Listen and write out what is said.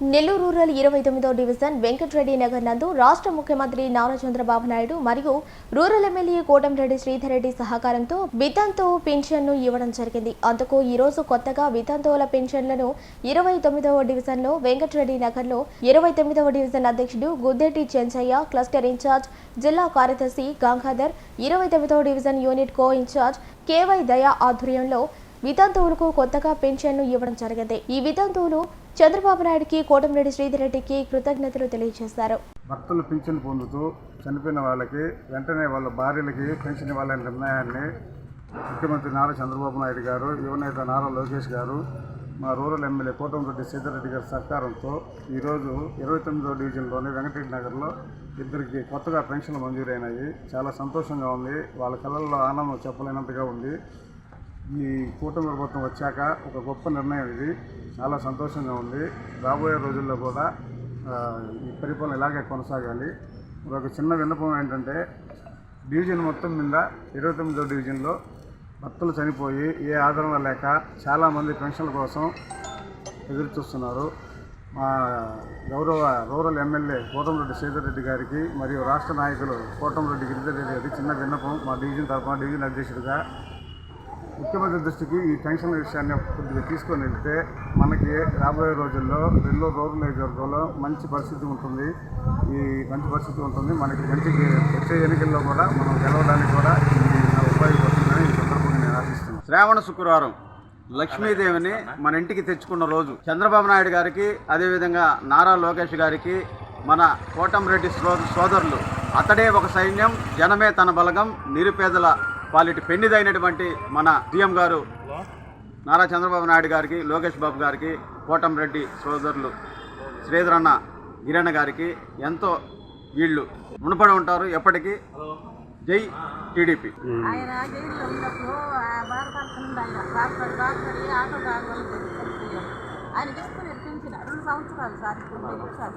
Nellore rural ఇరవై తొమ్మిదో division Venkatareddy Nagar నందు రాష్ట్ర ముఖ్యమంత్రి నారా చంద్రబాబు నాయుడు మరియు రూరల్ ఎమ్మెల్యే కోటంరెడ్డి శ్రీధర్ రెడ్డి సహకారంతో వితంతు పెన్షన్ను ఇవ్వడం జరిగింది. అందుకు ఈరోజు కొత్తగా వితంతువుల పెన్షన్లను ఇరవై తొమ్మిదవ డివిజన్లో వెంకటరెడ్డి నగర్లో ఇరవై తొమ్మిదవ డివిజన్ అధ్యక్షుడు గుద్దెట్టి చెంచయ్య క్లస్టర్ ఇన్ఛార్జ్ జిల్లా కార్యదర్శి గంగాధర్ ఇరవై తొమ్మిదవ division unit co incharge KY Daya ఆధ్వర్యంలో వితంతువులకు కొత్తగా పెన్షన్ను ఇవ్వడం జరిగింది. ఈ వితంతువులు చంద్రబాబు నాయుడుకి కోటమిరెడ్డి శ్రీధర్ రెడ్డికి కృతజ్ఞతలు తెలియజేశారు. భర్తలు పింఛన్ పొందుతూ చనిపోయిన వాళ్ళకి వెంటనే వాళ్ళ భార్యలకి పెన్షన్ ఇవ్వాలనే నిర్ణయాన్ని ముఖ్యమంత్రి నారా చంద్రబాబు నాయుడు గారు యువనేత నారా లోకేష్ గారు మా రూరల్ ఎమ్మెల్యే కోటంరెడ్డి సీతారెడ్డి గారి సహకారంతో ఈరోజు ఇరవై తొమ్మిదో డివిజన్లోని వెంకటరెడ్డి నగర్లో ఇద్దరికి కొత్తగా పెన్షన్లు మంజూరైనాయి. చాలా సంతోషంగా ఉంది. వాళ్ళ కళల్లో ఆనందం చెప్పలేనంతగా ఉంది. ఈ కూటమి ప్రభుత్వం వచ్చాక ఒక గొప్ప నిర్ణయం ఇది. చాలా సంతోషంగా ఉంది. రాబోయే రోజుల్లో కూడా ఈ పరిపాలన ఇలాగే కొనసాగాలి. ఒక చిన్న విన్నపం ఏంటంటే డివిజన్ మొత్తం మీద ఇరవై తొమ్మిదో డివిజన్లో భర్తలు చనిపోయి ఏ ఆదరణ లేక చాలామంది పెన్షన్ల కోసం ఎదురు చూస్తున్నారు. మా గౌరవ రూరల్ ఎమ్మెల్యే కోటంరెడ్డి శ్రీధర్ గారికి మరియు రాష్ట్ర నాయకులు కోటంరెడ్డి గిరిధర్ రెడ్డి గారికి చిన్న విన్నపం. మా డివిజన్ తరఫున డివిజన్ అధ్యక్షుడిగా ముఖ్యమంత్రి దృష్టికి ఈ టెన్షన్ విషయాన్ని కొద్దిగా తీసుకొని వెళ్తే మనకి రాబోయే రోజుల్లో రెండు రూరల్ నియోజకవర్గంలో మంచి పరిస్థితి ఉంటుంది. ఈ మంచి పరిస్థితి ఉంటుంది. మనకి మంచి వచ్చే ఎన్నికల్లో కూడా మనం గెలవడానికి కూడా ఉపయోగపడుతుందని ఈ సందర్భంగా నేను ఆశిస్తున్నాను. శ్రావణ శుక్రవారం లక్ష్మీదేవిని మన ఇంటికి తెచ్చుకున్న రోజు చంద్రబాబు నాయుడు గారికి అదేవిధంగా నారా లోకేష్ గారికి మన కోటంరెడ్డి సో సోదరులు అతడే ఒక సైన్యం జనమే తన బలగం నిరుపేదల పాలిటి పెన్నిదైనటువంటి మన సీఎం గారు నారా చంద్రబాబు నాయుడు గారికి లోకేష్ బాబు గారికి కోటంరెడ్డి సోదరులు శ్రీధరన్న గిరణ గారికి ఎంతో వీళ్ళు రుణపడి ఉంటారు ఎప్పటికీ. జై టీడీపీ. ఆయన జైల్లో ఉన్నప్పుడు బాధపడుతుంది ఆయన బాధపడి బాధపడి ఆటో డ్రైవర్లు ఆయనకి ఇస్తున్నారు పెంచిన రెండు సంవత్సరాలు సార్ ఇప్పుడు సార్